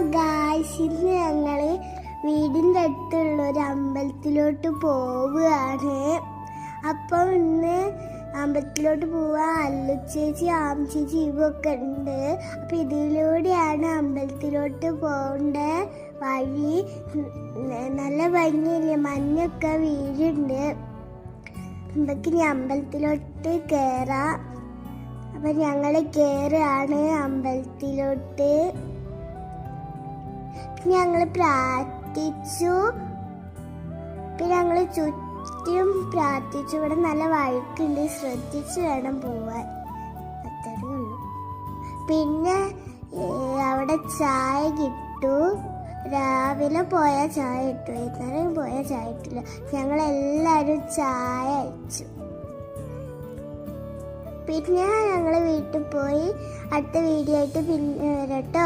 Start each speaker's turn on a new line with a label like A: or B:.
A: Guys ഇന്ന് ഞങ്ങൾ വീടിന്റെ അടുത്തുള്ള ഒരു അമ്പലത്തിലോട്ട് പോവുകയാണ്. അപ്പം ഇന്ന് അമ്പലത്തിലോട്ട് പോവാൻ ആം ചേച്ചി ഇവൊക്കെ ഉണ്ട്. അപ്പം ഇതിലൂടെയാണ് അമ്പലത്തിലോട്ട് പോകേണ്ട വഴി. നല്ല ഭംഗിയില്ലേ? മഞ്ഞൊക്കെ വീഴുണ്ട്. നമുക്ക് ഇനി അമ്പലത്തിലോട്ട് കയറാം അപ്പം ഞങ്ങൾ കയറുകയാണ് അമ്പലത്തിലോട്ട്. ഞങ്ങൾ പ്രാർത്ഥിച്ചു. പിന്നെ ഞങ്ങൾ ചുറ്റും പ്രാർത്ഥിച്ചു. ഇവിടെ നല്ല വഴുക്കുണ്ട്. ശ്രദ്ധിച്ചു വേണം പോവാൻ. അത്രേ ഉള്ളൂ. പിന്നെ അവിടെ ചായ കിട്ടു. രാവിലെ പോയ ചായ ഇട്ടു വൈകുന്നേരം പോയ ചായ ഇട്ടില്ല ഞങ്ങൾ എല്ലാവരും ചായ അയച്ചു. പിന്നെ ഞങ്ങൾ വീട്ടിൽ പോയി. അടുത്ത വീഡിയോ ആയിട്ട് പിന്നെ വരട്ടോ.